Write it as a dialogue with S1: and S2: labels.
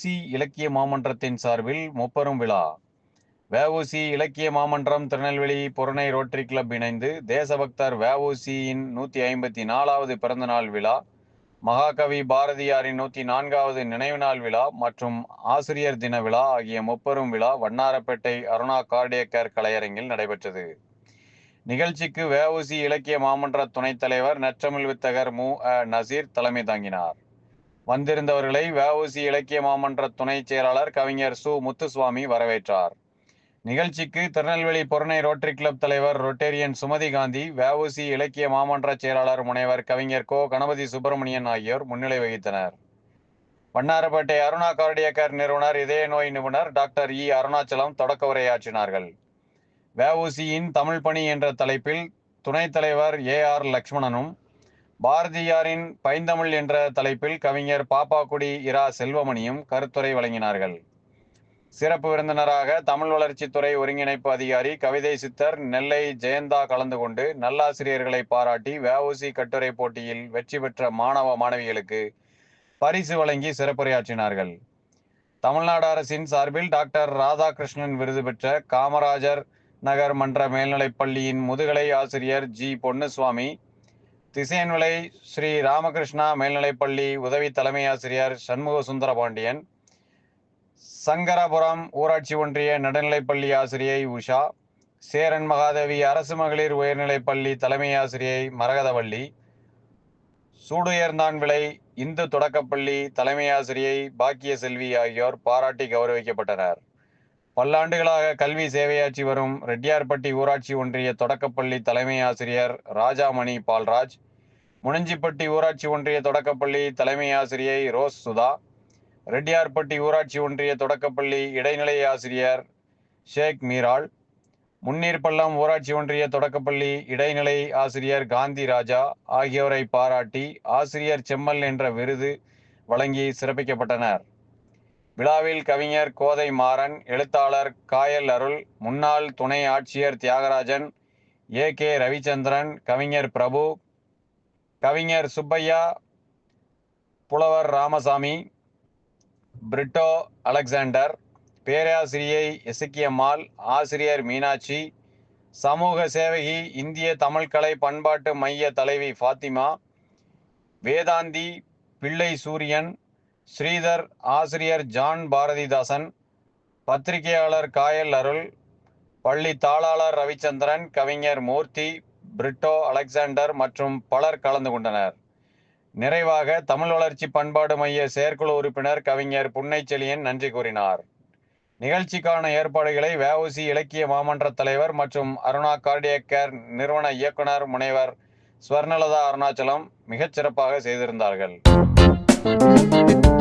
S1: வஉசி இலக்கிய மாமன்றத்தின் சார்பில் முப்பெரும் விழா. வஉசி இலக்கிய மாமன்றம் திருநெல்வேலி புறநை ரோட்டரி கிளப் இணைந்து தேசபக்தர் வஉசியின் நூற்றி ஐம்பத்தி நாலாவது பிறந்தநாள் விழா மகாகவி பாரதியாரின் நூற்றி நான்காவது நினைவு நாள் விழா மற்றும் ஆசிரியர் தின விழா ஆகிய முப்பெரும் விழா வண்ணாரப்பேட்டை அருணா கார்டியக்கர் கலையரங்கில் நடைபெற்றது. நிகழ்ச்சிக்கு வஉசி இலக்கிய மாமன்ற துணைத் தலைவர் நற்றமிழ் வித்தகர் மு. அ. நசீர் தலைமை தாங்கினார். வந்திருந்தவர்களை வஉசி இலக்கிய மாமன்ற துணைச் செயலாளர் கவிஞர் சு. முத்துசுவாமி வரவேற்றார். நிகழ்ச்சிக்கு திருநெல்வேலி பொருணை ரோட்டரி கிளப் தலைவர் ரொட்டேரியன் சுமதி காந்தி வஉசி இலக்கிய மாமன்ற செயலாளர் முனைவர் கவிஞர் கோ. கணபதி சுப்பிரமணியன் ஆகியோர் முன்னிலை வகித்தனர். வண்ணாரப்பேட்டை அருணா கார்டியக்கர் நிறுவனர் இதய நோய் நிபுணர் டாக்டர் இ. அருணாச்சலம் தொடக்க உரையாற்றினார்கள். வஉசியின் தமிழ் பணி என்ற தலைப்பில் துணைத் தலைவர் ஏ. ஆர். லக்ஷ்மணனும் பாரதியாரின் பைந்தமிழ் என்ற தலைப்பில் கவிஞர் பாப்பாக்குடி இரா செல்வமணியும் கருத்துரை வழங்கினார்கள். சிறப்பு விருந்தினராக தமிழ் வளர்ச்சித்துறை ஒருங்கிணைப்பு அதிகாரி கவிதை சித்தர் நெல்லை ஜெயந்தா கலந்து கொண்டு நல்லாசிரியர்களை பாராட்டி வஉசி கட்டுரை போட்டியில் வெற்றி பெற்ற மாணவ மாணவிகளுக்கு பரிசு வழங்கி சிறப்புரையாற்றினார்கள். தமிழ்நாடு அரசின் சார்பில் டாக்டர் ராதாகிருஷ்ணன் விருது பெற்ற காமராஜர் நகர் மன்ற மேல்நிலைப்பள்ளியின் முதுகலை ஆசிரியர் ஜி பொன்னுசுவாமி திசையன்விளை ஸ்ரீ ராமகிருஷ்ணா மேல்நிலைப்பள்ளி உதவி தலைமை ஆசிரியர் சண்முக சுந்தரபாண்டியன் சங்கரபுரம் ஊராட்சி ஒன்றிய நடுநிலைப்பள்ளி ஆசிரியை உஷா சேரன் மகாதேவி அரசு மகளிர் உயர்நிலைப்பள்ளி தலைமை ஆசிரியை மரகதவள்ளி சூடுயர்ந்தான் விளை இந்து தொடக்கப்பள்ளி தலைமை ஆசிரியை பாக்கிய செல்வி ஆகியோர் பாராட்டி கௌரவிக்கப்பட்டனர். பல்லாண்டுகளாக கல்வி சேவையாற்றி வரும் ரெட்டியார்பட்டி ஊராட்சி ஒன்றிய தொடக்கப்பள்ளி தலைமை ஆசிரியர் ராஜாமணி பால்ராஜ் முனஞ்சிப்பட்டி ஊராட்சி ஒன்றிய தொடக்கப்பள்ளி தலைமை ஆசிரியை ரோஸ் சுதா ரெட்டியார்பட்டி ஊராட்சி ஒன்றிய தொடக்கப்பள்ளி இடைநிலை ஆசிரியர் ஷேக் மீராள் முன்னீர்பள்ளம் ஊராட்சி ஒன்றிய தொடக்கப்பள்ளி இடைநிலை ஆசிரியர் காந்தி ராஜா ஆகியோரை பாராட்டி ஆசிரியர் செம்மல் என்ற விருது வழங்கி சிறப்பிக்கப்பட்டனர். விழாவில் கவிஞர் கோதை மாறன் எழுத்தாளர் காயல் அருள் முன்னாள் துணை ஆட்சியர் தியாகராஜன் ஏ கே ரவிச்சந்திரன் கவிஞர் பிரபு கவிஞர் சுப்பையா புலவர் ராமசாமி பிரிட்டோ அலெக்சாண்டர் பேராசிரியை எசுக்கியம்மாள் ஆசிரியர் மீனாட்சி சமூக சேவகி இந்திய தமிழ்கலை பண்பாட்டு மைய தலைவி ஃபாத்திமா வேதாந்தி பிள்ளை சூரியன் ஸ்ரீதர் ஆசிரியர் ஜான் பாரதிதாசன் பத்திரிகையாளர் காயல் அருள் பள்ளி தாளாளர் ரவிச்சந்திரன் கவிஞர் மூர்த்தி பிரிட்டோ அலெக்சாண்டர் மற்றும் பலர் கலந்து கொண்டனர். நிறைவாக தமிழ் வளர்ச்சி பண்பாடு மைய செயற்குழு உறுப்பினர் கவிஞர் புன்னைச்செழியன் நன்றி கூறினார். நிகழ்ச்சிக்கான ஏற்பாடுகளை வஉசி இலக்கிய மாமன்ற தலைவர் மற்றும் அருணா கார்டியக்கர் நிறுவன இயக்குனர் முனைவர் ஸ்வர்ணலதா அருணாச்சலம் மிகச் சிறப்பாக செய்திருந்தார்கள். Thank you.